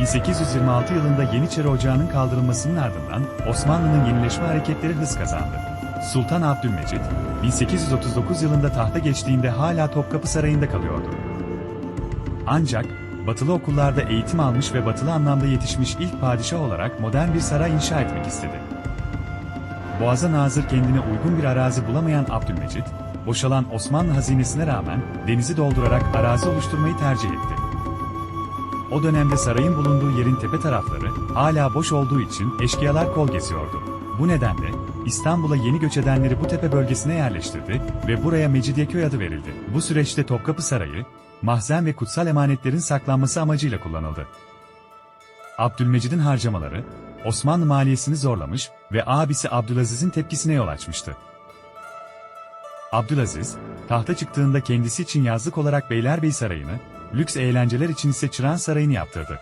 1826 yılında Yeniçeri Ocağı'nın kaldırılmasının ardından Osmanlı'nın yenileşme hareketleri hız kazandı. Sultan Abdülmecit, 1839 yılında tahta geçtiğinde hala Topkapı Sarayı'nda kalıyordu. Ancak, batılı okullarda eğitim almış ve batılı anlamda yetişmiş ilk padişah olarak modern bir saray inşa etmek istedi. Boğaz'a nazır kendine uygun bir arazi bulamayan Abdülmecit, boşalan Osmanlı hazinesine rağmen denizi doldurarak arazi oluşturmayı tercih etti. O dönemde sarayın bulunduğu yerin tepe tarafları hala boş olduğu için eşkıyalar kol geziyordu. Bu nedenle İstanbul'a yeni göç edenleri bu tepe bölgesine yerleştirdi ve buraya Mecidiyeköy adı verildi. Bu süreçte Topkapı Sarayı, mahzen ve kutsal emanetlerin saklanması amacıyla kullanıldı. Abdülmecid'in harcamaları, Osmanlı maliyesini zorlamış ve abisi Abdülaziz'in tepkisine yol açmıştı. Abdülaziz, tahta çıktığında kendisi için yazlık olarak Beylerbeyi Sarayı'nı, lüks eğlenceler için ise Çırağan Sarayı'nı yaptırdı.